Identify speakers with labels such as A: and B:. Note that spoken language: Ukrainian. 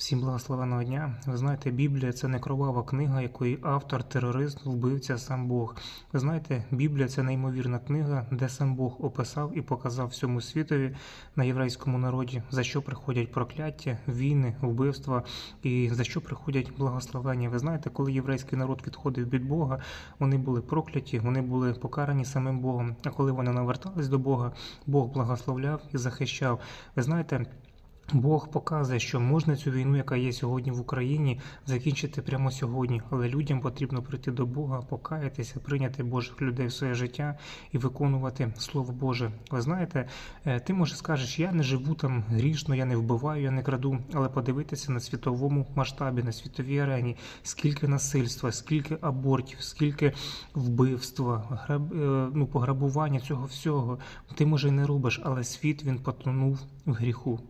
A: Всім благословеного дня. Ви знаєте, Біблія це не кровава книга, якої автор, терорист, вбивця сам Бог. Ви знаєте, Біблія це неймовірна книга, де сам Бог описав і показав всьому світові на єврейському народі, за що приходять прокляття, війни, вбивства і за що приходять благословення. Ви знаєте, коли єврейський народ відходив від Бога, вони були прокляті, вони були покарані самим Богом. А коли вони навертались до Бога, Бог благословляв і захищав. Ви знаєте. Бог показує, що можна цю війну, яка є сьогодні в Україні, закінчити прямо сьогодні, але людям потрібно прийти до Бога, покаятися, прийняти Божих людей в своє життя і виконувати Слово Боже. Ви знаєте, е, ти може скажеш, я не живу там грішно, я не вбиваю, я не краду, але подивитися на світовому масштабі, на світовій арені, скільки насильства, скільки абортів, скільки вбивства, граб, е, ну, пограбування цього всього. Ти може й не робиш, але світ він потонув в гріху.